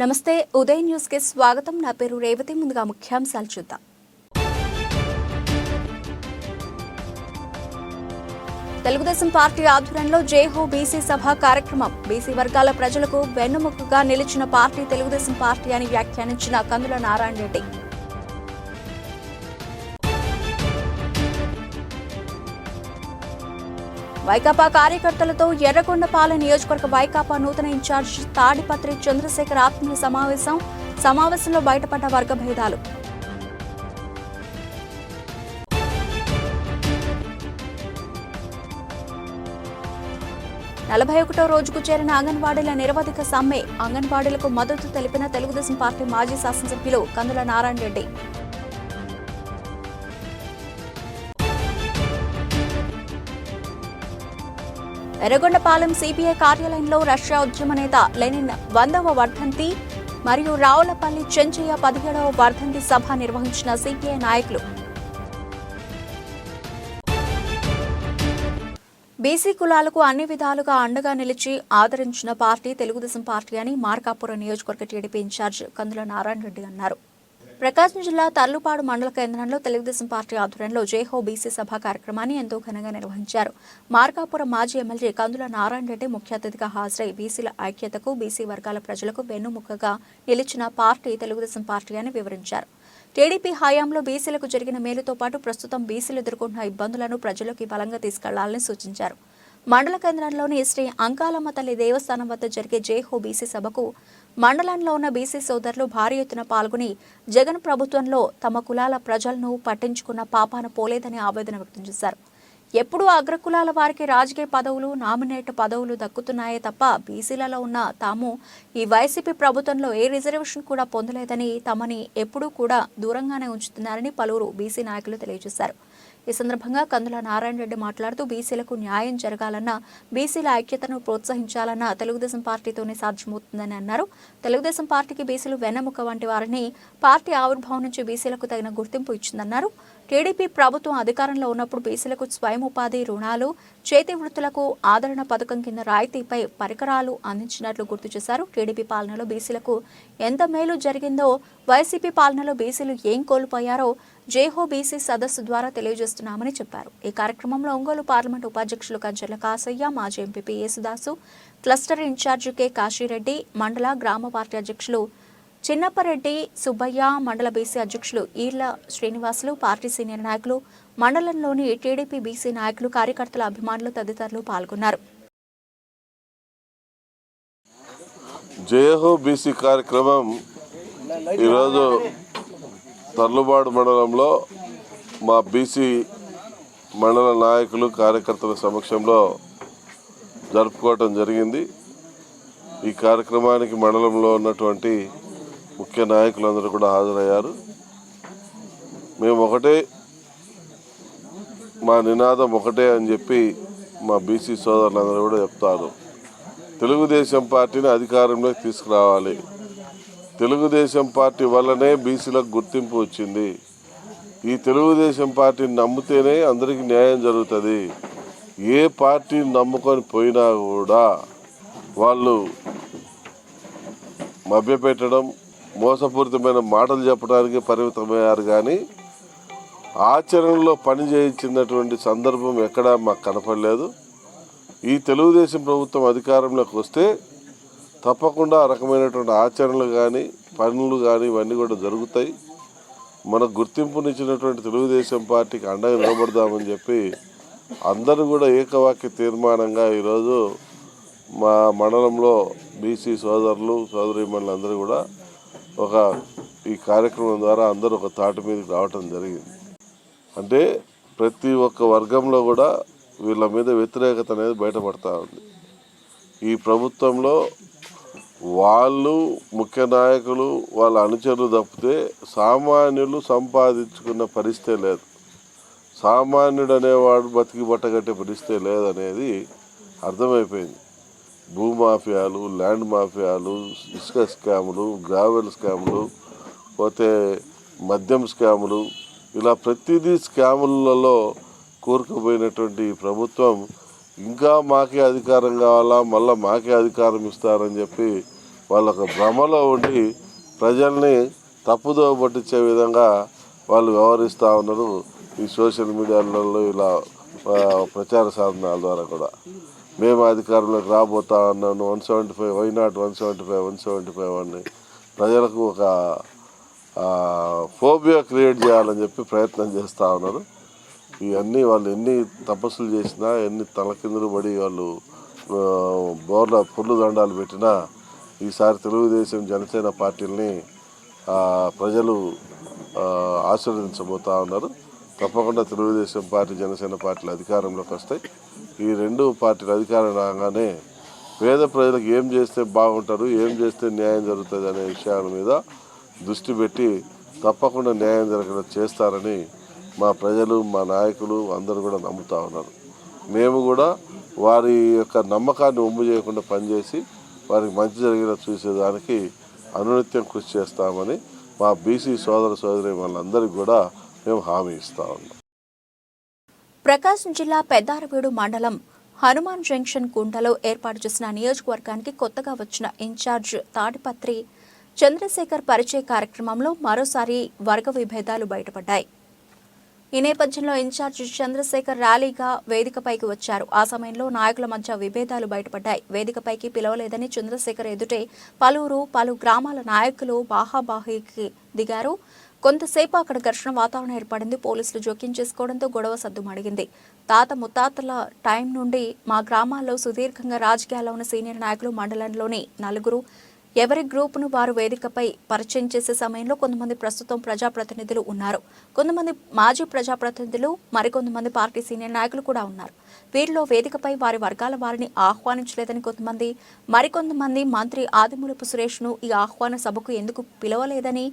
నమస్తే ఉదయ్ న్యూస్కి స్వాగతం. నా పేరు రేవతి ముందుగా ముఖ్యాంశాలు చూద్దాం. తెలుగుదేశం పార్టీ ఆధ్వర్యంలో జేహో బీసీ సభ కార్యక్రమం. బీసీ వర్గాల ప్రజలకు వెన్నుముకగా నిలిచిన పార్టీ తెలుగుదేశం పార్టీ అని వ్యాఖ్యానించిన కందుల నారాయణ రెడ్డి. వైకాపా కార్యకర్తలతో ఎర్రగొండపాలెం నియోజకవర్గ వైకాపా నూతన ఇన్ఛార్జ్ తాడిపత్రి చంద్రశేఖర్ ఆత్మీయ సమావేశం సమావేశంలో బయటపడ్డ వర్గ భేదాలు. నలభై ఒకటో రోజుకు చేరిన అంగన్వాడీల నిరవధిక సమ్మె అంగన్వాడీలకు మద్దతు తెలిపిన తెలుగుదేశం పార్టీ మాజీ శాసనసభ్యులు కందుల నారాయణ రెడ్డి. ఎర్రగొండపాలెం సిపిఐ కార్యాలయంలో రష్యా ఉద్యమ నేత లెనిన్ వందవ వర్ధంతి మరియు రావులపల్లి చెంచయ్య పదిహేడవ వర్ధంతి సభ నిర్వహించిన సిపిఐ నాయకులు. బీసీ కులాలకు అన్ని విధాలుగా అండగా నిలిచి ఆదరించిన పార్టీ తెలుగుదేశం పార్టీ అని మార్కాపురం నియోజకవర్గ టీడీపీ ఇన్ఛార్జ్ కందుల నారాయణ రెడ్డి అన్నారు. ప్రకాశం జిల్లా తర్లుపాడు మండల కేంద్రంలో తెలుగుదేశం పార్టీ ఆధ్వర్యంలో జేహో బీసీ సభ కార్యక్రమాన్ని ఎంతో ఘనంగా నిర్వహించారు. మార్కాపురం మాజీ ఎమ్మెల్యే కందుల నారాయణ రెడ్డి ముఖ్య అతిథిగా హాజరై బీసీల ఐక్యతకు బీసీ వర్గాల ప్రజలకు వెన్నుముక్కగా నిలిచిన పార్టీ తెలుగుదేశం పార్టీ అని వివరించారు. టీడీపీ హయాంలో బీసీలకు జరిగిన మేలుతో పాటు ప్రస్తుతం బీసీలు ఎదుర్కొంటున్న ఇబ్బందులను ప్రజలకు బలంగా తీసుకెళ్ళాలని సూచించారు. మండల కేంద్రంలోని శ్రీ అంకాలమ్మ తల్లి దేవస్థానం వద్ద జరిగే జేహో బీసీ సభకు మండలంలో ఉన్న బీసీ సోదరులు భారీ ఎత్తున పాల్గొని జగన్ ప్రభుత్వంలో తమ కులాల ప్రజలను పట్టించుకున్న పాపాన పోలేదని ఆవేదన వ్యక్తం చేశారు. ఎప్పుడూ అగ్రకులాల వారికి రాజకీయ పదవులు నామినేట్ పదవులు దక్కుతున్నాయే తప్ప బీసీలలో ఉన్న తాము ఈ వైసీపీ ప్రభుత్వంలో ఏ రిజర్వేషన్ కూడా పొందలేదని తమని ఎప్పుడూ కూడా దూరంగానే ఉంచుతున్నారని పలువురు బీసీ నాయకులు తెలియజేశారు. ఈ సందర్భంగా కందుల నారాయణ రెడ్డి మాట్లాడుతూ బీసీలకు న్యాయం జరగాలన్నా బీసీల ఐక్యతను ప్రోత్సహించాలన్నా తెలుగుదేశం పార్టీతోనే సాధ్యమవుతుందని అన్నారు. తెలుగుదేశం పార్టీకి బీసీలు వెన్నెముక వంటి వారిని పార్టీ ఆవిర్భావం నుంచి బీసీలకు తగిన గుర్తింపు ఇచ్చిందన్నారు. టీడీపీ ప్రభుత్వం అధికారంలో ఉన్నప్పుడు బీసీలకు స్వయం ఉపాధి రుణాలు చేతి వృత్తులకు ఆదరణ పథకం కింద రాయితీపై పరికరాలు అందించినట్లు గుర్తు చేశారు. టీడీపీ పాలనలో బీసీలకు ఎంత మేలు జరిగిందో వైసీపీ పాలనలో బీసీలు ఏం కోల్పోయారో జేహో బీసీ సదస్సు ద్వారా తెలియజేస్తున్నామని చెప్పారు. ఈ కార్యక్రమంలో ఒంగోలు పార్లమెంట్ ఉపాధ్యక్షులు కంచెల కాసయ్య మాజీ MPP Yesudasu cluster incharge K. Kasireddy మండల గ్రామ పార్టీ అధ్యక్షులు చిన్నపరెడ్డి సుబ్బయ్య మండల బీసీ అధ్యక్షులు ఈర్ల శ్రీనివాసులు పార్టీ సీనియర్ నాయకులు మండలంలోని టీడీపీ బీసీ నాయకులు కార్యకర్తల అభిమానులు తదితరులు పాల్గొన్నారు. జయహో బీసీ కార్యక్రమం ఈరోజు తర్లుబాడు మండలంలో మా బీసీ మండల నాయకులు కార్యకర్తల సమక్షంలో జరుపుకోవటం జరిగింది. ఈ కార్యక్రమానికి మండలంలో ఉన్నటువంటి ముఖ్య నాయకులందరూ కూడా హాజరయ్యారు. మేము ఒకటే మా నినాదం ఒకటే అని చెప్పి మా బీసీ సోదరులందరూ కూడా చెప్తారు. తెలుగుదేశం పార్టీని అధికారంలోకి తీసుకురావాలి. తెలుగుదేశం పార్టీ వల్లనే బీసీలకు గుర్తింపు వచ్చింది. ఈ తెలుగుదేశం పార్టీని నమ్మితేనే అందరికీ న్యాయం జరుగుతుంది. ఏ పార్టీని నమ్ముకొని పోయినా కూడా వాళ్ళు మభ్యపెట్టడం మోసపూరితమైన మాటలు చెప్పడానికి పరిమితమయ్యారు కానీ ఆచరణలో పని చేయించినటువంటి సందర్భం ఎక్కడా మాకు కనపడలేదు. ఈ తెలుగుదేశం ప్రభుత్వం అధికారంలోకి వస్తే తప్పకుండా ఆ రకమైనటువంటి ఆచరణలు కానీ పనులు కానీ ఇవన్నీ కూడా జరుగుతాయి. మనకు గుర్తింపునిచ్చినటువంటి తెలుగుదేశం పార్టీకి అండగా నిలబడదామని చెప్పి అందరూ కూడా ఏకవాక్య తీర్మానంగా ఈరోజు మా మండలంలో బీసీ సోదరులు సోదరీమణులు అందరూ కూడా ఒక ఈ కార్యక్రమం ద్వారా అందరూ ఒక తాటి మీదకి రావటం జరిగింది. అంటే ప్రతి ఒక్క వర్గంలో కూడా వీళ్ళ మీద వ్యతిరేకత అనేది బయటపడతా ఉంది. ఈ ప్రభుత్వంలో వాళ్ళు ముఖ్య నాయకులు వాళ్ళ అనుచరులు తప్పితే సామాన్యులు సంపాదించుకున్న పరిస్థితే లేదు. సామాన్యుడు అనేవాడు బతికి బట్టగట్టే పరిస్థితే లేదనేది అర్థమైపోయింది. భూమాఫియాలు ల్యాండ్ మాఫియాలు ఇసుక స్కాములు గ్రావెల్ స్కాములు పోతే మద్యం స్కాములు ఇలా ప్రతిదీ స్కాములలో కూరుకుపోయినటువంటి ప్రభుత్వం ఇంకా మాకే అధికారం కావాలా మళ్ళీ మాకే అధికారం ఇస్తారని చెప్పి వాళ్ళొక భ్రమలో ఉండి ప్రజల్ని తప్పుదోవ పట్టించే విధంగా వాళ్ళు వ్యవహరిస్తూ ఉన్నారు ఈ సోషల్ మీడియాలలో ఇలా ప్రచార సాధనాల ద్వారా కూడా. మేము అధికారంలోకి రాబోతా ఉన్నాను one seventy five why not one seventy five one seventy five అని ప్రజలకు ఒక ఫోబియా క్రియేట్ చేయాలని చెప్పి ప్రయత్నం చేస్తూ ఉన్నారు. ఇవన్నీ వాళ్ళు ఎన్ని తపస్సులు చేసినా ఎన్ని తలకిందులు పడి వాళ్ళు బోర్ల పుల్లు దండాలు పెట్టినా ఈసారి తెలుగుదేశం జనసేన పార్టీలని ప్రజలు ఆ, ఆశీర్వదించబోతా ఉన్నారు. తప్పకుండా తెలుగుదేశం పార్టీ జనసేన పార్టీలు అధికారంలోకి వస్తాయి. ఈ రెండు పార్టీలు అధికారం రాగానే పేద ప్రజలకు ఏం చేస్తే బాగుంటారు ఏం చేస్తే న్యాయం జరుగుతుంది అనే విషయాల మీద దృష్టి పెట్టి తప్పకుండా న్యాయం జరగడం చేస్తారని మా ప్రజలు మా నాయకులు అందరూ కూడా నమ్ముతా ఉన్నారు. మేము కూడా వారి యొక్క నమ్మకాన్ని ఒమ్ము చేయకుండా పనిచేసి వారికి మంచి జరిగేలా చూసేదానికి అనునిత్యం కృషి చేస్తామని మా బీసీ సోదర సోదరి వాళ్ళందరికీ కూడా మేము హామీ ఇస్తా ఉన్నాం. ప్రకాశం జిల్లా పెద్దారవీడు మండలం హనుమాన్ జంక్షన్ కుంటలో ఏర్పాటు చేసిన నియోజకవర్గానికి కొత్తగా వచ్చిన ఇన్ఛార్జ్ తాడిపత్రి చంద్రశేఖర్ పరిచయ కార్యక్రమంలో మరోసారి వర్గ విభేదాలు బయటపడ్డాయి. ఈ నేపథ్యంలో ఇన్ఛార్జ్ చంద్రశేఖర్ ర్యాలీగా వేదికపైకి వచ్చారు. ఆ సమయంలో నాయకుల మధ్య విభేదాలు బయటపడ్డాయి. వేదికపైకి పిలవలేదని చంద్రశేఖర్ ఎదుటే పలువురు పలు గ్రామాల నాయకులు బాహాబాహీకి దిగారు. కొంతసేపు అక్కడ ఘర్షణ వాతావరణం ఏర్పడింది. పోలీసులు జోక్యం చేసుకోవడంతో గొడవ సద్దుమడిగింది. తాత ముత్తాతల టైం నుండి మా గ్రామాల్లో సుదీర్ఘంగా రాజకీయాల్లో ఉన్న సీనియర్ నాయకులు మండలంలోని నలుగురు ఎవరి గ్రూపును వారు వేదికపై పరిచయం చేసే సమయంలో కొంతమంది ప్రస్తుతం ప్రజాప్రతినిధులు ఉన్నారు. కొంతమంది మాజీ ప్రజాప్రతినిధులు మరికొంతమంది పార్టీ సీనియర్ నాయకులు కూడా ఉన్నారు. వీరిలో వేదికపై వారి వర్గాల వారిని ఆహ్వానించలేదని కొంతమంది మరికొంతమంది మంత్రి ఆదిమూలపు సురేష్ను ఈ ఆహ్వాన సభకు ఎందుకు పిలవలేదని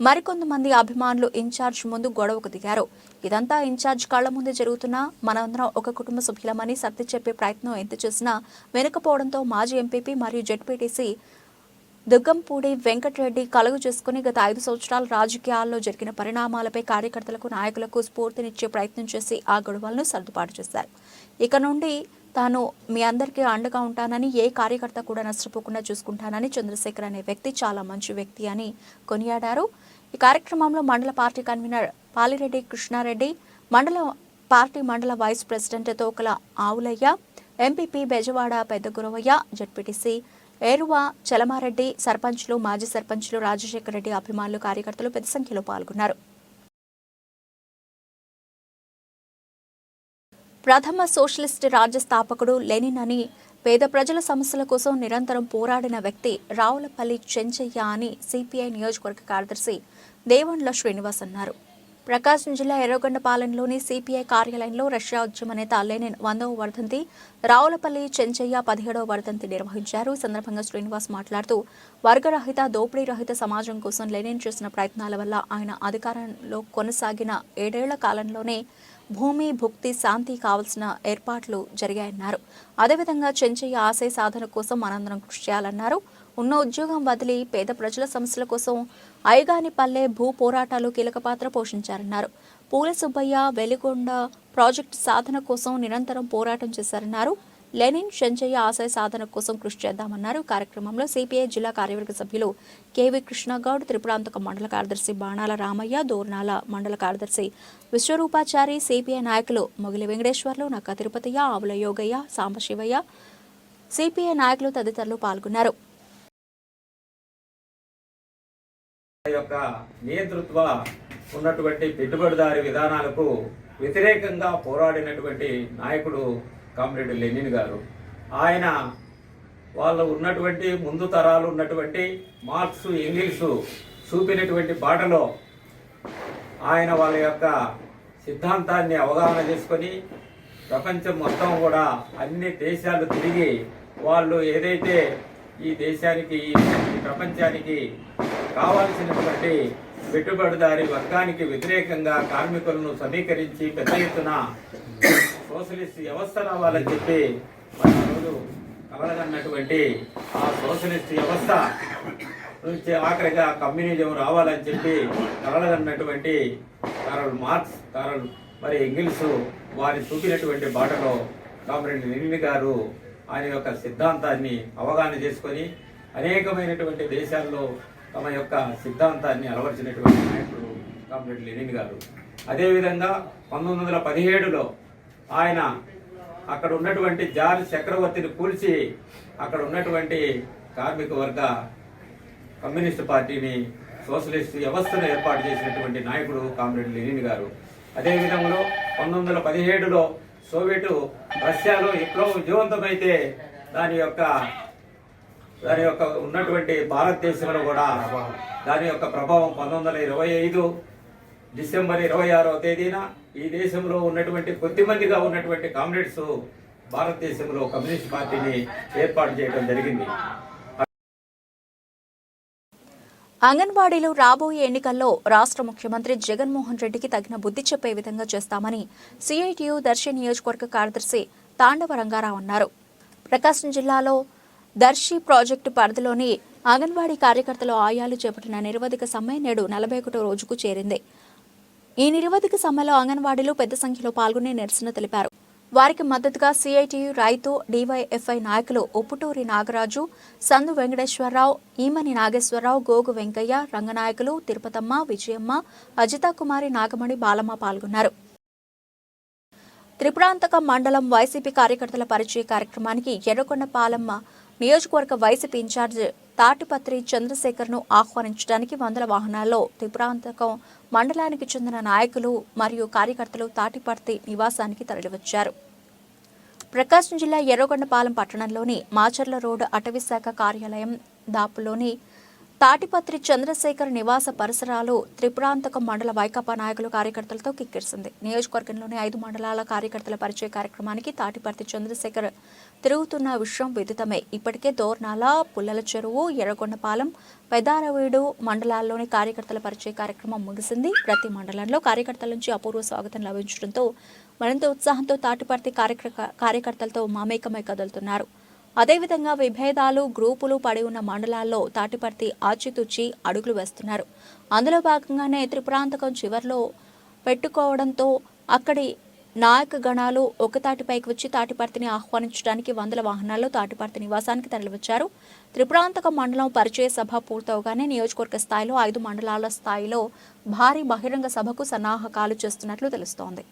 మరికొంతమంది అభిమానులు ఇన్ఛార్జ్ ముందు గొడవకు దిగారు. ఇదంతా ఇన్ఛార్జ్ కళ్ళ ముందే జరుగుతున్నా మనందరం ఒక కుటుంబ సభ్యులమని సర్ది చెప్పే ప్రయత్నం ఎంత చేసినా వెనుకపోవడంతో మాజీ ఎంపీపీ మరియు జెడ్పీటీసీ దుగ్గంపూడి వెంకటరెడ్డి కలుగు చేసుకుని గత ఐదు సంవత్సరాల రాజకీయాల్లో జరిగిన పరిణామాలపై కార్యకర్తలకు నాయకులకు స్ఫూర్తినిచ్చే ప్రయత్నం చేసి ఆ గొడవలను సర్దుబాటు చేశారు. ఇక నుండి తాను మీ అందరికీ అండగా ఉంటానని ఏ కార్యకర్త కూడా నష్టపోకుండా చూసుకుంటానని చంద్రశేఖర్ అనే వ్యక్తి చాలా మంచి వ్యక్తి అని కొనియాడారు. ఈ కార్యక్రమంలో మండల పార్టీ కన్వీనర్ పాలిరెడ్డి కృష్ణారెడ్డి మండల పార్టీ మండల vice president Tokala Avulayya MPP Bezawada Pedda Guravayya ZPTC ఏరువా Chalamareddy సర్పంచ్లు మాజీ సర్పంచ్లు రాజశేఖర రెడ్డి అభిమానులు కార్యకర్తలు పెద్ద సంఖ్యలో పాల్గొన్నారు. ప్రథమ సోషలిస్ట్ రాజ్య స్థాపకుడు లెనిన్ అని పేద ప్రజల సమస్యల కోసం నిరంతరం పోరాడిన వ్యక్తి రావులపల్లి చెంచయ్య అని సిపిఐ నియోజకవర్గ కార్యదర్శి దేవండ్ల శ్రీనివాస్ అన్నారు. ప్రకాశం జిల్లా ఎర్రగొండపాలెంలోని సిపిఐ కార్యాలయంలో రష్యా ఉద్యమ నేత లెనిన్ వందవ వర్ధంతి రావులపల్లి చెంచయ్య పదిహేడవ వర్ధంతి నిర్వహించారు. ఈ సందర్భంగా శ్రీనివాస్ మాట్లాడుతూ వర్గరహిత దోపిడీ రహిత సమాజం కోసం లెనిన్ చేసిన ప్రయత్నాల వల్ల ఆయన అధికారంలో కొనసాగిన ఏడేళ్ళ కాలంలోనే భూమి భుక్తి శాంతి కావలసిన ఏర్పాట్లు జరిగాయన్నారు. అదేవిధంగా చెంచయ్య ఆశయ సాధన కోసం మనందరం కృషి చేయాలన్నారు. ఉన్న ఉద్యోగం వదిలి పేద ప్రజల సమస్యల కోసం ఐగాని పల్లె భూ పోరాటాలు కీలక పాత్ర పోషించారన్నారు. పూల సుబ్బయ్య వెలిగొండ ప్రాజెక్టు సాధన కోసం నిరంతరం పోరాటం చేశారన్నారు. లెనిన్ చెంచయ్య ఆశయ సాధన కోసం కృషి చేద్దామన్నారు. కార్యక్రమంలో సిపిఐ జిల్లా కార్యవర్గ సభ్యులు కేవి కృష్ణగౌడ్ త్రిపురాంతక మండల కార్యదర్శి బాణాల రామయ్య దోర్నాల మండల కార్యదర్శి విశ్వరూపాచారి సిపిఐ నాయకులు మొగిలి వెంకటేశ్వర్లు నక్క తిరుపతయ్య ఆవుల యోగయ్య సాంబశివయ్య సిపిఐ నాయకులు తదితరులు పాల్గొన్నారు. యొక్క నియంతృత్వ ఉన్నటువంటి పెట్టుబడిదారి విధానాలకు వ్యతిరేకంగా పోరాడినటువంటి నాయకుడు కామ్రేడ్ లెనిన్ గారు. ఆయన వాళ్ళు ఉన్నటువంటి ముందు తరాలు ఉన్నటువంటి మార్క్స్ ఇంగ్లీషు చూపినటువంటి బాటలో ఆయన వాళ్ళ యొక్క సిద్ధాంతాన్ని అవగాహన చేసుకొని ప్రపంచం మొత్తం కూడా అన్ని దేశాలు తిరిగి వాళ్ళు ఏదైతే ఈ దేశానికి ఈ ప్రపంచానికి కావాల్సినటువంటి పెట్టుబడిదారి వర్గానికి వ్యతిరేకంగా కార్మికులను సమీకరించి పెద్ద ఎత్తున సోషలిస్ట్ వ్యవస్థ రావాలని చెప్పి మన రోజు కలగన్నటువంటి ఆ సోషలిస్ట్ వ్యవస్థ నుంచి ఆఖరిగా కమ్యూనిజం రావాలని చెప్పి కలగన్నటువంటి కారల్ మార్క్స్ కారల్ మరి ఇంగిల్స్ వారి చూపినటువంటి బాటలో కామరెడ్డి లెనిన్ గారు ఆయన యొక్క సిద్ధాంతాన్ని అవగాహన చేసుకొని అనేకమైనటువంటి దేశాల్లో తమ యొక్క సిద్ధాంతాన్ని అలవర్చినటువంటి నాయకుడు కామరెడ్డి లెనిన్ గారు. అదేవిధంగా పంతొమ్మిది వందల పదిహేడులో ఆయన అక్కడ ఉన్నటువంటి జార్జ్ చక్రవర్తిని కూల్చి అక్కడ ఉన్నటువంటి కార్మిక వర్గ కమ్యూనిస్ట్ పార్టీని సోషలిస్ట్ వ్యవస్థను ఏర్పాటు చేసినటువంటి నాయకుడు కామ్రేడ్ లెనిన్ గారు. అదే విధంలో పంతొమ్మిది వందల పదిహేడులో సోవియట్ రష్యాలో విప్లవం విజయవంతమైతే దాని యొక్క దాని యొక్క ఉన్నటువంటి భారతదేశంలో కూడా దాని యొక్క ప్రభావం పంతొమ్మిది వందల ఇరవై ఐదు డిసెంబర్ ఇరవై ఆరవ తేదీన ఈ దేశంలో ఉన్నటువంటి కొద్దిమందిగా ఉన్నటువంటి కామ్రేడ్స్ భారతదేశంలో కమ్యూనిస్ట్ పార్టీని ఏర్పాటు చేయడం జరిగింది. అంగన్వాడీలు రాబోయే ఎన్నికల్లో రాష్ట్ర ముఖ్యమంత్రి జగన్మోహన్ రెడ్డికి తగిన బుద్ధి చెప్పే విధంగా చేస్తామని సిఐటియు దర్శి నియోజకవర్గ కార్యదర్శి తాండవ రంగారావు అన్నారు. ప్రకాశం జిల్లాలో దర్శి ప్రాజెక్టు పరిధిలోని అంగన్వాడీ కార్యకర్తలు ఆయాలు చేపట్టిన నిరవధిక సమ్మె నేడు నలభై ఒకటో రోజుకు చేరింది. ఈ నిరవధిక సమ్మెలో అంగన్వాడీలు పెద్ద సంఖ్యలో పాల్గొనే నిరసన తెలిపారు. వారికి మద్దతుగా సిఐటియు రైతు డివైఎఫ్ఐ నాయకులు ఉప్పుటూరి నాగరాజు సందు వెంకటేశ్వరరావు ఈమని నాగేశ్వరరావు గోగు వెంకయ్య రంగనాయకులు తిరుపతమ్మ విజయమ్మ అజితా కుమారి నాగమణి బాలమ్మ పాల్గొన్నారు. త్రిపురాంతక మండలం వైసీపీ కార్యకర్తల పరిచయ కార్యక్రమానికి ఎర్రకొండపాలెం నియోజకవర్గ వైసీపీ ఇన్ఛార్జ్ తాటిపత్రి చంద్రశేఖర్ను ఆహ్వానించడానికి వందల వాహనాల్లో త్రిపురాంతకం మండలానికి చెందిన నాయకులు మరియు కార్యకర్తలు తాటిపర్తి నివాసానికి తరలివచ్చారు. ప్రకాశం జిల్లా ఎర్రగొండపాలెం పట్టణంలోని మాచర్ల రోడ్ అటవీశాఖ కార్యాలయం దాపులోని తాటిపత్రి చంద్రశేఖర్ నివాస పరిసరాలు త్రిపురాంతకం మండల వైకాపా నాయకులు కార్యకర్తలతో కిక్కిరిసింది. నియోజకవర్గంలోని ఐదు మండలాల కార్యకర్తల పరిచయ కార్యక్రమానికి తాటిపర్తి చంద్రశేఖర్ తిరుగుతున్న విషయం విదితమే. ఇప్పటికే దోర్నాల పుల్లల చెరువు ఎర్రగొండపాలెం పెదారవీడు మండలాల్లోని కార్యకర్తల పరిచయ కార్యక్రమం ముగిసింది. ప్రతి మండలంలో కార్యకర్తల నుంచి అపూర్వ స్వాగతం లభించడంతో మరింత ఉత్సాహంతో తాటిపర్తి కార్యకర్త కార్యకర్తలతో మామేకమై కదులుతున్నారు. అదేవిధంగా విభేదాలు గ్రూపులు పడి ఉన్న మండలాల్లో తాటిపర్తి ఆచితూచి అడుగులు వేస్తున్నారు. అందులో భాగంగానే త్రిప్రాంతకం చివర్లో పెట్టుకోవడంతో అక్కడి నాయక గణాలు ఒక తాటిపైకి వచ్చి తాటిపర్తిని ఆహ్వానించడానికి వందల వాహనాల్లో తాటిపర్తి నివాసానికి తరలివచ్చారు. త్రిపురాంతక మండలం పరిచయ సభ పూర్తవగానే నియోజకవర్గ స్థాయిలో ఐదు మండలాల స్థాయిలో భారీ బహిరంగ సభకు సన్నాహకాలు చేస్తున్నట్లు తెలుస్తోంది.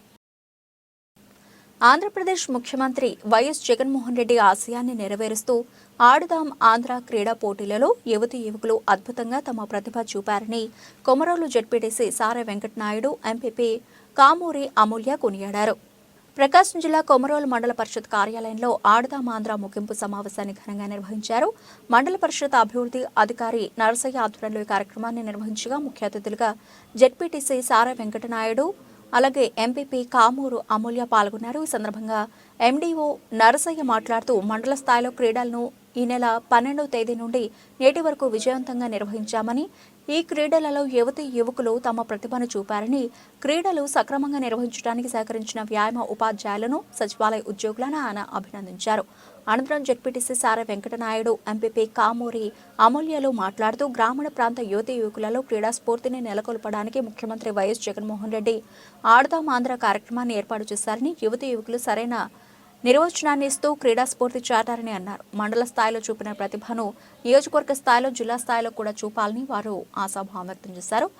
ఆంధ్రప్రదేశ్ ముఖ్యమంత్రి వైఎస్ జగన్మోహన్ రెడ్డి ఆశయాన్ని నెరవేరుస్తూ ఆడుదాం ఆంధ్ర క్రీడా పోటీలలో యువతి యువకులు అద్భుతంగా తమ ప్రతిభ చూపారని కొమరోలు జడ్పీటీసీ సారా వెంకటనాయుడు ఎంపీపీ కామూరి అమూల్య కొనియాడారు. ప్రకాశం జిల్లా కొమరోలు మండల పరిషత్ కార్యాలయంలో ఆడదామాంధ్ర ముగింపు సమావేశాన్ని ఘనంగా నిర్వహించారు. మండల పరిషత్ అభివృద్ధి అధికారి నరసయ్య ఆధ్వర్యంలో ఈ కార్యక్రమాన్ని నిర్వహించగా ముఖ్య అతిథులుగా జడ్పీటీసీ సారా వెంకటనాయుడు అలాగే ఎంపీపీ కామూరు అమూల్య పాల్గొన్నారు. ఈ సందర్భంగా ఎండీఓ నరసయ్య మాట్లాడుతూ మండల స్థాయిలో క్రీడలను ఈ నెల పన్నెండవ తేదీ నుండి నేటి వరకు విజయవంతంగా నిర్వహించామని ఈ క్రీడలలో యువతి యువకులు తమ ప్రతిభను చూపారని క్రీడలు సక్రమంగా నిర్వహించడానికి సహకరించిన వ్యాయామ ఉపాధ్యాయులను సచివాలయ ఉద్యోగులను ఆయన అభినందించారు. అనంతరం జడ్పీటీసీ సారా వెంకటనాయుడు ఎంపీపీ కామూరి అమూల్యలు మాట్లాడుతూ గ్రామీణ ప్రాంత యువతి యువకులలో క్రీడా స్ఫూర్తిని నెలకొల్పడానికి ముఖ్యమంత్రి వైఎస్ జగన్మోహన్ రెడ్డి ఆడదాం ఆంధ్ర కార్యక్రమాన్ని ఏర్పాటు చేశారని యువతి యువకులు సరైన నిర్వచనాన్ని ఇస్తూ క్రీడా స్ఫూర్తి చాటారని అన్నారు. మండల స్థాయిలో చూపిన ప్రతిభను నియోజకవర్గ స్థాయిలో జిల్లా స్థాయిలో కూడా చూపాలని వారు ఆశాభావం వ్యక్తం చేశారు.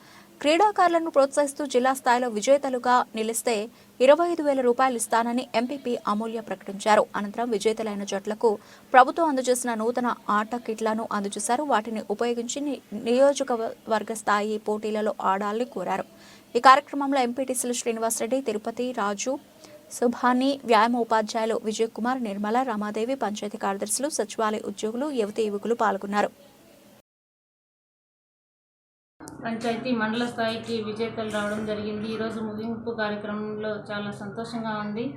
క్రీడాకారులను ప్రోత్సహిస్తూ జిల్లా స్థాయిలో విజేతలుగా నిలిస్తే ఇరవై ఐదు వేల రూపాయలు ఇస్తానని ఎంపీపీ అమూల్య ప్రకటించారు. అనంతరం విజేతలైన జట్లకు ప్రభుత్వం అందజేసిన నూతన ఆట కిట్లను అందజేశారు. వాటిని ఉపయోగించి ని- నియోజకవర్గ స్థాయి పోటీలలో ఆడాలని కోరారు. ఈ కార్యక్రమంలో ఎంపీటీసీలు శ్రీనివాసరెడ్డి తిరుపతి రాజు సుభాని వ్యాయామ ఉపాధ్యాయులు విజయ్ కుమార్ నిర్మల రమాదేవి పంచాయతీ కార్యదర్శులు సచివాలయ ఉద్యోగులు యువతి యువకులు పాల్గొన్నారు. పంచాయతీ మండల స్థాయికి విజేతలు రావడం జరిగింది. ఈరోజు ముగింపు కార్యక్రమంలో చాలా సంతోషంగా ఉంది.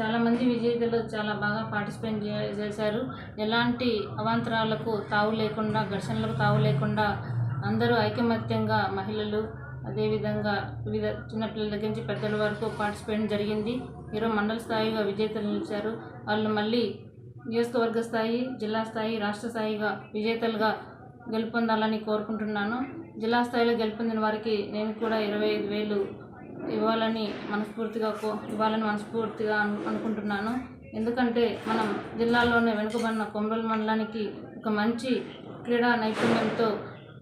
చాలామంది విజేతలు చాలా బాగా పార్టిసిపేట్ చే- చేశారు. ఎలాంటి అవాంతరాలకు తావు లేకుండా ఘర్షణలకు తావు లేకుండా అందరూ ఐకమత్యంగా మహిళలు అదేవిధంగా వివిధ చిన్నపిల్లల దగ్గర నుంచి పెద్దల వరకు పార్టిసిపేట్ జరిగింది. ఈరోజు మండల స్థాయిగా విజేతలు నిలిచారు. వాళ్ళు మళ్ళీ నియోజకవర్గ స్థాయి జిల్లా స్థాయి రాష్ట్ర స్థాయిగా విజేతలుగా గెలుపొందాలని కోరుకుంటున్నాను. జిల్లా స్థాయిలో గెలుపొందిన వారికి నేను కూడా ఇరవై ఐదు వేలు ఇవ్వాలని మనస్ఫూర్తిగా కో- ఇవ్వాలని మనస్ఫూర్తిగా అనుకుంటున్నాను. ఎందుకంటే మనం జిల్లాలోనే వెనుకబడిన కొమరల్ మండలానికి ఒక మంచి క్రీడా నైపుణ్యంతో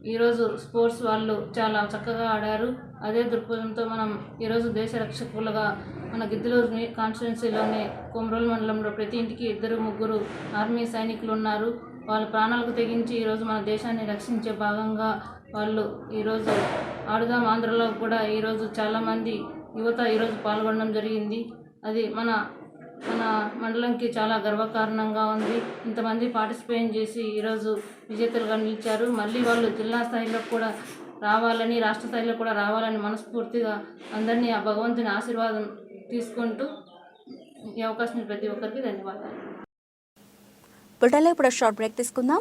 ఈరోజు స్పోర్ట్స్ వాళ్ళు చాలా చక్కగా ఆడారు. అదే దృక్పథంతో మనం ఈరోజు దేశ రక్షకులుగా మన గిద్దలూరు కాన్స్టిట్యున్సీలోనే కొమరోలు మండలంలో ప్రతి ఇంటికి ఇద్దరు ముగ్గురు ఆర్మీ సైనికులు ఉన్నారు. వాళ్ళ ప్రాణాలకు తెగించి ఈరోజు మన దేశాన్ని రక్షించే భాగంగా వాళ్ళు ఈరోజు ఆడుదాం ఆంధ్రలో కూడా ఈరోజు చాలామంది యువత ఈరోజు పాల్గొనడం జరిగింది. అది మన మన మండలంకి చాలా గర్వకారణంగా ఉంది. ఇంతమంది పార్టిసిపేట్ చేసి ఈరోజు విజేతలుగా నిలిచారు. మళ్ళీ వాళ్ళు జిల్లా స్థాయిలో కూడా రావాలని రాష్ట్ర స్థాయిలో కూడా రావాలని మనస్ఫూర్తిగా అందరినీ ఆ భగవంతుని ఆశీర్వాదం తీసుకుంటూ ఈ అవకాశం ప్రతి ఒక్కరికి ధన్యవాదాలు. ఇప్పుడు షార్ట్ బ్రేక్ తీసుకుందాం.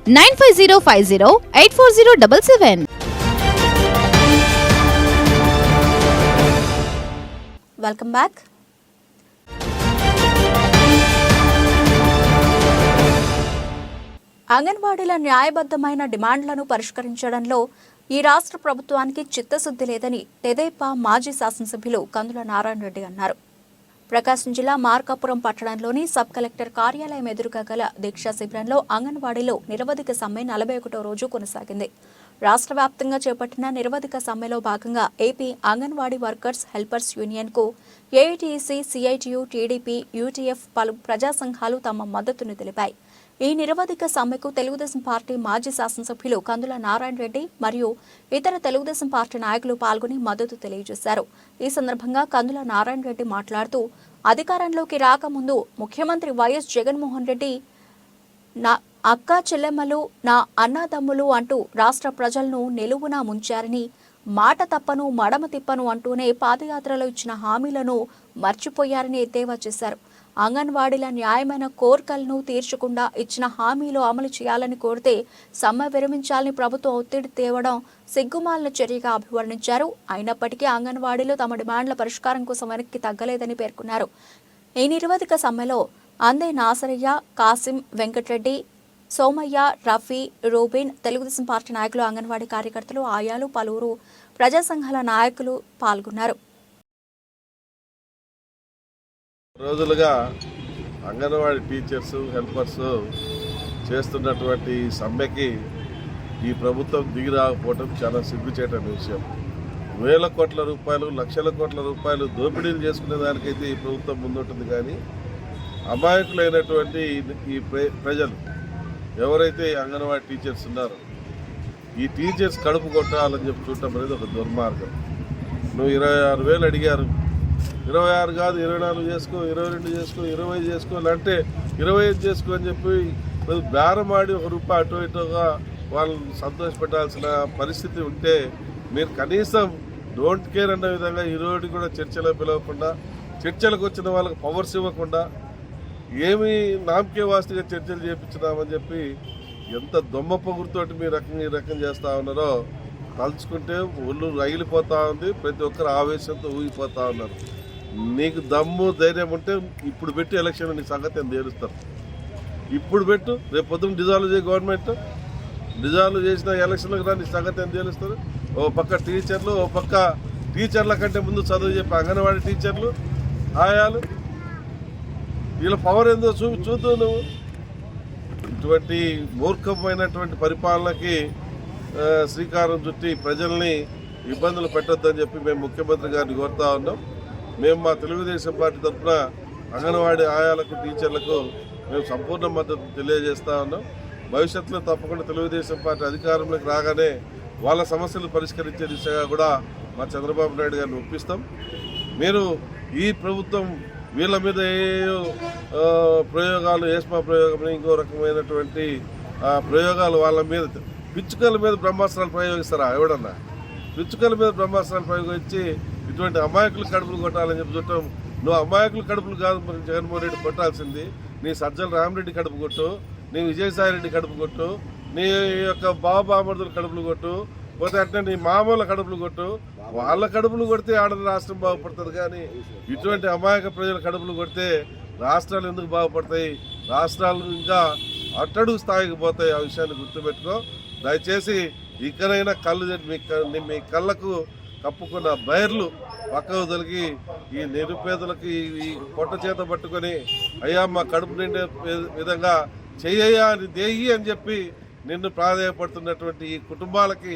nine five zero five zero eight four zero double seven. Welcome back అంగన్వాడీల న్యాయబద్ధమైన డిమాండ్లను పరిష్కరించడంలో ఈ రాష్ట్ర ప్రభుత్వానికి చిత్తశుద్ధి లేదని తెదేపా మాజీ శాసనసభ్యులు కందుల నారాయణ రెడ్డి అన్నారు. ప్రకాశం జిల్లా మార్కాపురం పట్టణంలోని సబ్ కలెక్టర్ కార్యాలయం ఎదురుగా గల దీక్షా శిబిరంలో అంగన్వాడీలో నిరవధిక సమ్మె నలభై ఒకటో రోజు కొనసాగింది. రాష్ట్ర వ్యాప్తంగా చేపట్టిన నిరవధిక సమ్మెలో భాగంగా ఏపీ అంగన్వాడీ వర్కర్స్ హెల్పర్స్ యూనియన్కు ఏఐటీసీ సిఐటియు టీడీపీ యూటీఎఫ్ పలు ప్రజా సంఘాలు తమ మద్దతును తెలిపాయి. ఈ నిరవధిక సమ్మెకు తెలుగుదేశం పార్టీ మాజీ శాసనసభ్యులు కందుల నారాయణ రెడ్డి మరియు ఇతర తెలుగుదేశం పార్టీ నాయకులు పాల్గొని మద్దతు తెలియజేశారు. ఈ సందర్భంగా కందుల నారాయణ రెడ్డి మాట్లాడుతూ అధికారంలోకి రాకముందు ముఖ్యమంత్రి వైఎస్ జగన్మోహన్ రెడ్డి నా అక్క చెల్లెమ్మలు నా అన్నదమ్ములు అంటూ రాష్ట్ర ప్రజలను నిలువునా ముంచారని మాట తప్పను మడమ తిప్పను అంటూనే పాదయాత్రలో ఇచ్చిన హామీలను మర్చిపోయారని ఎద్దేవా చేశారు. అంగన్వాడీల న్యాయమైన కోర్కలను తీర్చకుండా ఇచ్చిన హామీలు అమలు చేయాలని కోరితే సమ్మె విరమించాలని ప్రభుత్వం ఒత్తిడి తేవడం సిగ్గుమాలిన చర్యగా అభివర్ణించారు. అయినప్పటికీ అంగన్వాడీలు తమ డిమాండ్ల పరిష్కారం కోసం వెనక్కి తగ్గలేదని పేర్కొన్నారు. ఈ నిరవధిక సమ్మెలో అందే నాసరయ్య కాసిం వెంకటరెడ్డి సోమయ్య రఫీ రూబిన్ తెలుగుదేశం పార్టీ నాయకులు అంగన్వాడీ కార్యకర్తలు ఆయాలు పలువురు ప్రజా సంఘాల నాయకులు పాల్గొన్నారు. రోజులుగా అంగన్వాడీ టీచర్స్ హెల్పర్స్ చేస్తున్నటువంటి సమ్మెకి ఈ ప్రభుత్వం దిగి రాకపోవటం చాలా సిగ్గుచేటని విషయం. వేల కోట్ల రూపాయలు లక్షల కోట్ల రూపాయలు దోపిడీలు చేసుకునే దానికైతే ఈ ప్రభుత్వం ముందుంటుంది కానీ అమాయకులైనటువంటి ఈ- ఈ ప్ర- ప్రజలు ఎవరైతే అంగన్వాడీ టీచర్స్ ఉన్నారో ఈ టీచర్స్ కడుపు కొట్టాలని చెప్పి చూడటం అనేది ఒక దుర్మార్గం. నువ్వు ఇరవై ఆరు వేలు అడిగారు ఇరవై ఆరు కాదు ఇరవై నాలుగు చేసుకో ఇరవై రెండు చేసుకో ఇరవై చేసుకో అంటే ఇరవై ఐదు చేసుకో అని చెప్పి బేరమాడి ఒక రూపాయి అటు ఇటుగా వాళ్ళని సంతోషపెట్టాల్సిన పరిస్థితి ఉంటే మీరు కనీసం డోంట్ కేర్ అన్న విధంగా ఈరోజు కూడా చర్చలో పిలవకుండా చర్చలకు వచ్చిన వాళ్ళకి పవర్స్ ఇవ్వకుండా ఏమి నామకే వాస్తుగా చర్చలు చేపించుదామని చెప్పి ఎంత దొమ్మ పొగురుతోటి మీ రకం ఈ రకం చేస్తూ ఉన్నారో తలుచుకుంటే ఒళ్ళు రగిలిపోతా ఉంది ప్రతి ఒక్కరు ఆవేశంతో ఊగిపోతా ఉన్నారు. నీకు దమ్ము ధైర్యం ఉంటే ఇప్పుడు పెట్టి ఎలక్షన్ నీ సంగతి నేను తేలుస్తాను. ఇప్పుడు పెట్టు రేపు పొద్దున్న డిజాల్వ్ చేయ గవర్నమెంట్. డిజాల్వ్ చేసిన ఎలక్షన్లకు రా నీ సంగతి ఏం తేలుస్తారు ఓ పక్క టీచర్లు ఓ పక్క టీచర్ల కంటే ముందు చదువు చెప్పి అంగన్వాడీ టీచర్లు ఆయాలు. వీళ్ళ పవర్ ఏందో చూ చూద్దావు నువ్వు. ఇటువంటి మూర్ఖమైనటువంటి పరిపాలనకి శ్రీకారం చుట్టి ప్రజల్ని ఇబ్బందులు పెట్టొద్దని చెప్పి మేము ముఖ్యమంత్రి గారిని కోరుతా ఉన్నాం. మేము మా తెలుగుదేశం పార్టీ తరఫున అంగన్వాడీ ఆయాలకు టీచర్లకు మేము సంపూర్ణ మద్దతు తెలియజేస్తా ఉన్నాం. భవిష్యత్తులో తప్పకుండా తెలుగుదేశం పార్టీ అధికారంలోకి రాగానే వాళ్ళ సమస్యలు పరిష్కరించే దిశగా కూడా మా చంద్రబాబు నాయుడు గారిని ఒప్పిస్తాం. మీరు ఈ ప్రభుత్వం వీళ్ళ మీద ఏ ప్రయోగాలు ఏస్మా ప్రయోగం ఇంకో రకమైనటువంటి ఆ, ప్రయోగాలు వాళ్ళ మీద పిచ్చుకల మీద బ్రహ్మాస్త్రాలు ప్రయోగిస్తారా? ఎవడన్నా? పిచ్చుకల మీద బ్రహ్మాస్త్రాలు ప్రయోగించి ఇటువంటి అమాయకులు కడుపులు కొట్టాలని చెప్పి చూడటం నువ్వు అమాయకులు కడుపులు కాదు మరి జగన్మోహన్ రెడ్డి కొట్టాల్సింది. నీ సజ్జల రామరెడ్డి కడుపు కొట్టు నీ విజయసాయి రెడ్డి కడుపు కొట్టు నీ యొక్క బాబామర్దుల కడుపులు కొట్టు పోతే అంటే నీ మామూలు కడుపులు కొట్టు. వాళ్ళ కడుపులు కొడితే ఆడ రాష్ట్రం బాగుపడుతుంది కానీ ఇటువంటి అమాయక ప్రజల కడుపులు కొడితే రాష్ట్రాలు ఎందుకు బాగుపడతాయి? రాష్ట్రాలు ఇంకా అట్టడుగు స్థాయికి పోతాయి ఆ విషయాన్ని గుర్తుపెట్టుకో. దయచేసి ఇకనైనా కళ్ళు మీ మీ కళ్ళకు కప్పుకున్న బైర్లు పక్కకు తొలగి ఈ నిరుపేదలకు ఈ- పొట్ట చేత పట్టుకొని అయ్యా మా కడుపు నిండే విధంగా చెయ్యయ్యా అని దేయి అని చెప్పి నిన్ను ప్రాధాయపడుతున్నటువంటి ఈ కుటుంబాలకి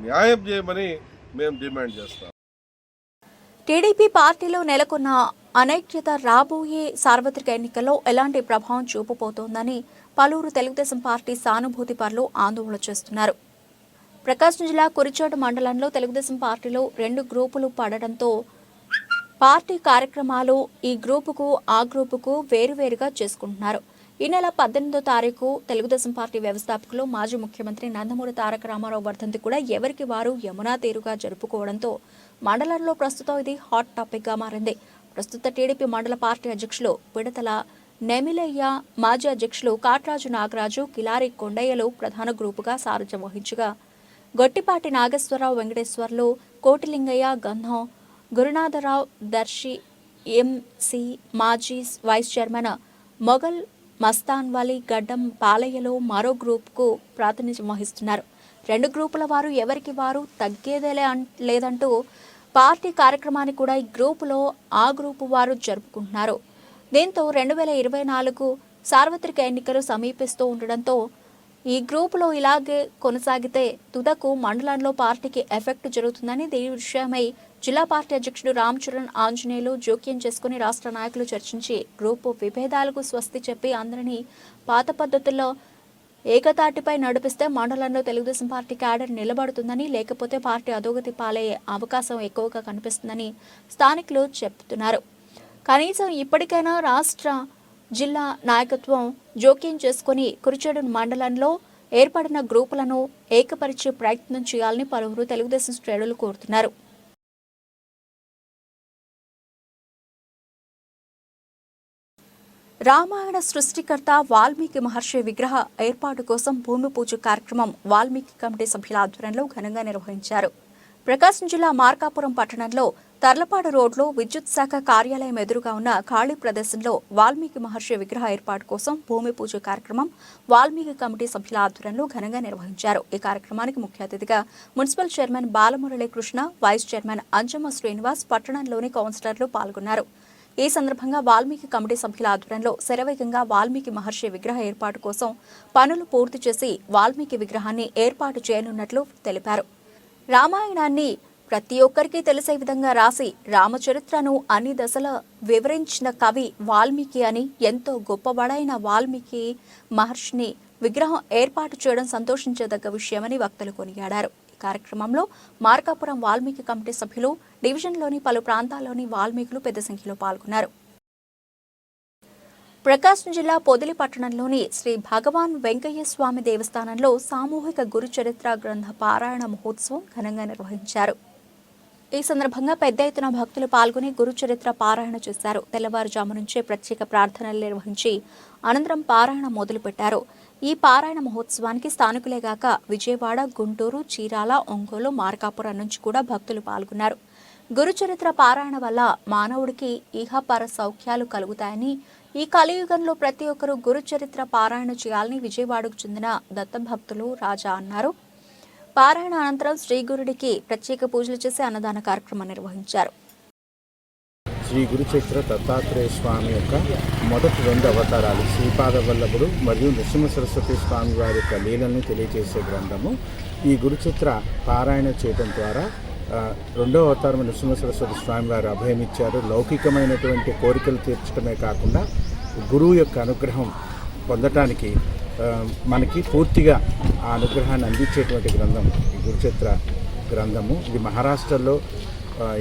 న్యాయం చేయమని మేము డిమాండ్ చేస్తాం. టీడీపీ పార్టీలో నెలకొన్న అనైక్యత రాబోయే సార్వత్రిక ఎన్నికల్లో ఎలాంటి ప్రభావం చూపబోతోందని పలువురు తెలుగుదేశం పార్టీ సానుభూతి పరులు ఆందోళన చేస్తున్నారు. ప్రకాశం జిల్లా కురిచోట మండలంలో తెలుగుదేశం పార్టీలో రెండు గ్రూపులు పడడంతో పార్టీ కార్యక్రమాలు ఈ గ్రూపుకు ఆ గ్రూపుకు వేరువేరుగా చేసుకుంటున్నారు. ఈ నెల పద్దెనిమిదో తారీఖు తెలుగుదేశం పార్టీ వ్యవస్థాపకులు మాజీ ముఖ్యమంత్రి నందమూరి తారక రామారావు వర్ధంతి కూడా ఎవరికి వారు యమునా తీరుగా జరుపుకోవడంతో మండలంలో ప్రస్తుతం ఇది హాట్ టాపిక్గా మారింది. ప్రస్తుత టీడీపీ మండల పార్టీ అధ్యక్షులు పిడతల నెమిలయ్య మాజీ అధ్యక్షులు కాట్రాజు నాగరాజు కిలారి కొండయ్యలు ప్రధాన గ్రూపుగా సారథ్యం వహించగా గొట్టిపాటి నాగేశ్వరరావు వెంకటేశ్వర్లు కోటిలింగయ్య గంధం గురునాథరావు దర్శి ఎంసి మాజీ వైస్ చైర్మన్ మొఘల్ మస్తాన్వాలీ గడ్డం పాలయ్యలో మరో గ్రూప్కు ప్రాతినిధ్యం వహిస్తున్నారు. రెండు గ్రూపుల వారు ఎవరికి వారు తగ్గేదేలే లేదంటూ పార్టీ కార్యక్రమాన్ని కూడా ఈ గ్రూపులో ఆ గ్రూపు వారు జరుపుకుంటున్నారు. దీంతో రెండు వేల ఇరవై నాలుగు సార్వత్రిక ఎన్నికలు సమీపిస్తూ ఉండడంతో ఈ గ్రూపులో ఇలాగే కొనసాగితే తుదకు మండలంలో పార్టీకి ఎఫెక్ట్ జరుగుతుందని దీని విషయమై జిల్లా పార్టీ అధ్యక్షుడు రామ్ చరణ్ ఆంజనేయులు జోక్యం చేసుకుని రాష్ట్ర నాయకులు చర్చించి గ్రూపు విభేదాలకు స్వస్తి చెప్పి అందరినీ పాత పద్ధతుల్లో ఏకతాటిపై నడిపిస్తే మండలంలో తెలుగుదేశం పార్టీ క్యాడర్ నిలబడుతుందని లేకపోతే పార్టీ అధోగతి పాలయ్యే అవకాశం ఎక్కువగా కనిపిస్తుందని స్థానికులు చెప్తున్నారు. కనీసం ఇప్పటికైనా రాష్ట్ర జిల్లా నాయకత్వం జోక్యం చేసుకుని కురిచేడు మండలంలో ఏర్పడిన గ్రూపులను ఏకపరిచే ప్రయత్నం చేయాలని పలువురు తెలుగుదేశం శ్రేణులు కోరుతున్నారు. రామాయణ సృష్టికర్త వాల్మీకి మహర్షి విగ్రహ ఏర్పాటు కోసం భూమి పూజ కార్యక్రమం వాల్మీకి కమిటీ సభ్యుల ఆధ్వర్యంలో ఘనంగా నిర్వహించారు. ప్రకాశం జిల్లా మార్కాపురం పట్టణంలో తర్లపాడు రోడ్లో విద్యుత్ శాఖ కార్యాలయం ఎదురుగా ఉన్న ఖాళీ ప్రదేశంలో వాల్మీకి మహర్షి విగ్రహ ఏర్పాటు కోసం భూమి పూజ కార్యక్రమం వాల్మీకి కమిటీ సభ్యుల ఆధ్వర్యంలో ఘనంగా నిర్వహించారు. ఈ కార్యక్రమానికి ముఖ్య అతిథిగా municipal chairman Balamurali Krishna vice chairman Anjamma Srinivas పట్టణంలోని కౌన్సిలర్లు పాల్గొన్నారు. ఈ సందర్భంగా వాల్మీకి కమిటీ సభ్యుల ఆధ్వర్యంలో శరవేగంగా వాల్మీకి మహర్షి విగ్రహ ఏర్పాటు కోసం పనులు పూర్తి చేసి వాల్మీకి విగ్రహాన్ని ఏర్పాటు చేయనున్నట్లు తెలిపారు. రామాయణాన్ని ప్రతి ఒక్కరికి తెలిసే విధంగా రాసి రామచరిత్రను అన్ని దశల వివరించిన కవి వాల్మీకి అని ఎంతో గొప్పవాడైన వాల్మీకి మహర్షిని విగ్రహం ఏర్పాటు చేయడం సంతోషించదగ్గ విషయమని వక్తలు కొనియాడారు. ఈ కార్యక్రమంలో మార్కాపురం వాల్మీకి కమిటీ సభ్యులు డివిజన్లోని పలు ప్రాంతాల్లోని వాల్మీకులు పెద్ద సంఖ్యలో పాల్గొన్నారు. ప్రకాశం జిల్లా పొదిలి పట్టణంలోని శ్రీ భగవాన్ వెంకయ్య స్వామి దేవస్థానంలో సామూహిక గురు చరిత్ర గ్రంథ పారాయణ మహోత్సవం ఘనంగా నిర్వహించారు. ఈ సందర్భంగా పెద్ద ఎత్తున భక్తులు పాల్గొని గురుచరిత్ర పారాయణ చేశారు. తెల్లవారుజాము నుంచే ప్రత్యేక ప్రార్థనలు నిర్వహించి అనంతరం పారాయణ మొదలుపెట్టారు. ఈ పారాయణ మహోత్సవానికి స్థానికులే గాక విజయవాడ గుంటూరు చీరాల ఒంగోలు మార్కాపురం నుంచి కూడా భక్తులు పాల్గొన్నారు. గురుచరిత్ర పారాయణ వల్ల మానవుడికి ఇహపర సౌఖ్యాలు కలుగుతాయని ఈ కలియుగంలో ప్రతి ఒక్కరూ గురుచరిత్ర పారాయణ చేయాలని విజయవాడకు చెందిన దత్తభక్తులు రాజా అన్నారు. పారాయణ అనంతరం శ్రీగురుడికి ప్రత్యేక పూజలు చేసి అన్నదాన కార్యక్రమం నిర్వహించారు. శ్రీ గురుచరిత్ర దత్తాత్రేయ స్వామి యొక్క మొదటి రెండు అవతారాలు శ్రీపాద వల్లభుడు మరియు నృసింహ సరస్వతి స్వామి వారి యొక్క లీలల్ని తెలియజేసే గ్రంథము. ఈ గురుచిత్ర పారాయణ చేయడం ద్వారా రెండో అవతారం నృసింహ సరస్వతి స్వామి వారు అభయమిచ్చారు లౌకికమైనటువంటి కోరికలు తీర్చడమే కాకుండా గురువు యొక్క అనుగ్రహం పొందటానికి మనకి పూర్తిగా ఆ అనుగ్రహాన్ని అందించేటువంటి గ్రంథం ఈ గురుచిత్ర గ్రంథము. ఇది మహారాష్ట్రలో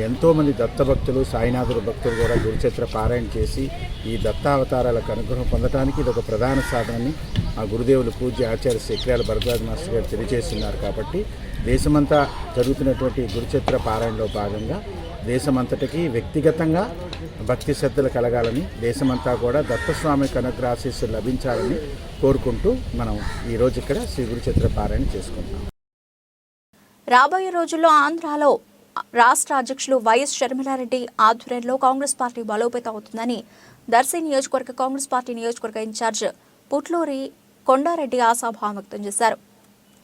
ఎంతోమంది దత్తభక్తులు సాయినాథుడు భక్తులు కూడా గురుచరిత్ర పారాయణ చేసి ఈ దత్తావతారాలకు అనుగ్రహం పొందడానికి ఇది ఒక ప్రధాన సాధనని ఆ గురుదేవులు పూజ ఆచార్య శక్రాల భరద్వాజ మాస్టర్ గారు తెలియజేస్తున్నారు కాబట్టి దేశమంతా జరుగుతున్నటువంటి గురుచరిత్ర పారాయణలో భాగంగా దేశమంతటికి వ్యక్తిగతంగా భక్తి శ్రద్ధలు కలగాలని దేశమంతా కూడా దత్తస్వామి కనుగ్రాశీస్సులు లభించాలని కోరుకుంటూ మనం ఈరోజు ఇక్కడ శ్రీ గురు పారాయణ చేసుకుంటాం రాబోయే రోజుల్లో ఆంధ్రాలో రాష్ట్ర అధ్యక్షులు వైఎస్ షర్మిలారెడ్డి ఆధ్వర్యంలో కాంగ్రెస్ పార్టీ బలోపేతం అవుతుందని దర్శి నియోజకవర్గ కాంగ్రెస్ పార్టీ నియోజకవర్గ ఇన్ఛార్జ్ పుట్లూరి కొండారెడ్డి ఆశాభావం వ్యక్తం చేశారు.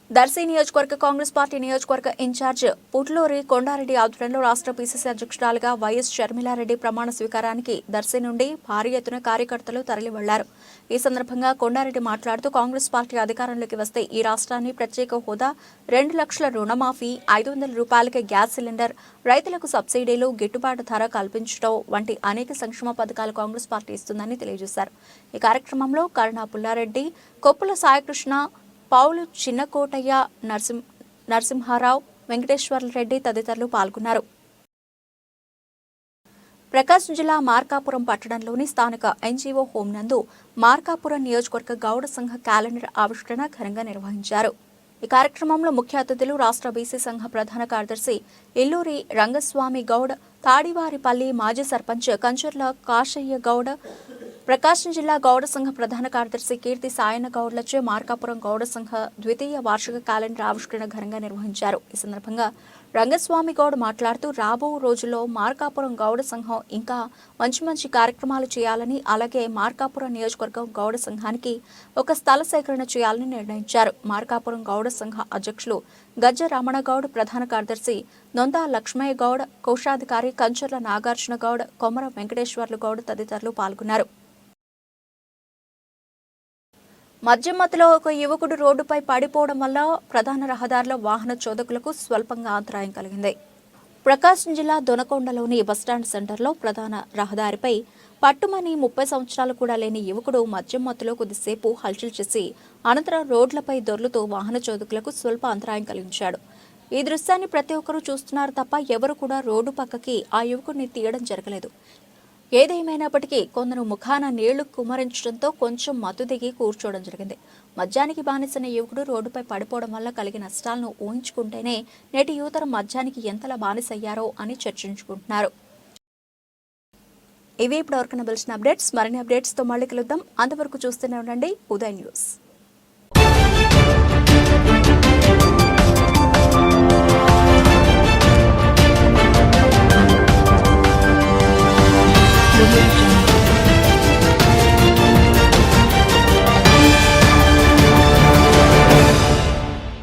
దర్శి నియోజకవర్గ కాంగ్రెస్ పార్టీ నియోజకవర్గ ఇన్ఛార్జ్ పుట్లూరి కొండారెడ్డి ఆధ్వర్యంలో రాష్ట్ర పీసీసీ అధ్యక్షురాలుగా వైఎస్ షర్మిలారెడ్డి ప్రమాణ స్వీకారానికి దర్శి నుండి భారీ ఎత్తున కార్యకర్తలు తరలి వెళ్ళారు ఈ సందర్భంగా కొండారెడ్డి మాట్లాడుతూ కాంగ్రెస్ పార్టీ అధికారంలోకి వస్తే ఈ రాష్ట్రాన్ని ప్రత్యేక హోదా రెండు లక్షల రుణమాఫీ ఐదు వందల రూపాయలకే గ్యాస్ సిలిండర్ రైతులకు సబ్సిడీలు గిట్టుబాటు ధర కల్పించడం వంటి అనేక సంక్షేమ పథకాలు కాంగ్రెస్ పార్టీ ఇస్తుందని తెలియజేశారు. ఈ కార్యక్రమంలో కరుణా పుల్లారెడ్డి కొప్పుల సాయకృష్ణ పౌలు చిన్నకోటయ్య నరసింహ నరసింహారావు వెంకటేశ్వర్రెడ్డి తదితరులు పాల్గొన్నారు. ప్రకాశం జిల్లా మార్కాపురం పట్టణంలోని స్థానిక ఎన్జీఓ హోం నందు మార్కాపురం నియోజకవర్గ గౌడ సంఘ క్యాలెండర్ ఆవిష్కరణ ఘనంగా నిర్వహించారు. ఈ కార్యక్రమంలో ముఖ్య అతిథులు రాష్ట్ర బీసీ సంఘ ప్రధాన కార్యదర్శి ఇల్లూరి రంగస్వామి గౌడ్ తాడివారిపల్లి మాజీ సర్పంచ్ కంచర్ల కాశయ్య గౌడ్ ప్రకాశం జిల్లా గౌడ సంఘ ప్రధాన కార్యదర్శి కీర్తి సాయన గౌడ్లచే మార్కాపురం గౌడ సంఘ ద్వితీయ వార్షిక క్యాలెండర్ ఆవిష్కరణ ఘనంగా నిర్వహించారు. ఈ సందర్భంగా రంగస్వామి గౌడ్ మాట్లాడుతూ రాబో రోజుల్లో మార్కాపురం గౌడ సంఘం ఇంకా మంచి మంచి కార్యక్రమాలు చేయాలని అలాగే మార్కాపురం నియోజకవర్గం గౌడ సంఘానికి ఒక స్థల సేకరణ చేయాలని నిర్ణయించారు. మార్కాపురం గౌడ సంఘ అధ్యక్షులు గజ్జ రమణ గౌడ్ ప్రధాన కార్యదర్శి నొందా లక్ష్మయ్య గౌడ్ కోశాధికారి కంచర్ల నాగార్జున గౌడ్ కొమర వెంకటేశ్వర్లు గౌడ్ తదితరులు పాల్గొన్నారు. మధ్యమతిలో ఒక యువకుడు రోడ్డుపై పడిపోవడం వల్ల ప్రధాన రహదారిలో వాహన చోదకులకు స్వల్పంగా అంతరాయం కలిగింది. ప్రకాశం జిల్లా దొనకొండలోని బస్టాండ్ సెంటర్లో ప్రధాన రహదారిపై పట్టుమని ముప్పై సంవత్సరాలు కూడా లేని యువకుడు మద్యం కొద్దిసేపు హల్చల్ చేసి అనంతరం రోడ్లపై దొర్లుతూ వాహన చోదకులకు స్వల్ప అంతరాయం కలిగించాడు. ఈ దృశ్యాన్ని ప్రతి ఒక్కరూ చూస్తున్నారు తప్ప ఎవరు కూడా రోడ్డు పక్కకి ఆ యువకుడిని తీయడం జరగలేదు. ఏదేమైనప్పటికీ కొందరు ముఖాన నీళ్ళు కుమరించడంతో కొంచెం మత్తు దిగి కూర్చోవడం జరిగింది. మద్యానికి బానిసిన యువకుడు రోడ్డుపై పడిపోవడం వల్ల కలిగిన నష్టాలను ఊహించుకుంటేనే నేటి యువతరం మద్యానికి ఎంతలా బానిసయ్యారో అని చర్చించుకుంటున్నారు. ఇవి ఇప్పుడు వరకు పిలిచిన అప్డేట్స్. మరిన్ని అప్డేట్స్తో మళ్ళీ కలుద్దాం. అంతవరకు చూస్తూనే ఉండండి. ఉదయ్ న్యూస్. Revolution.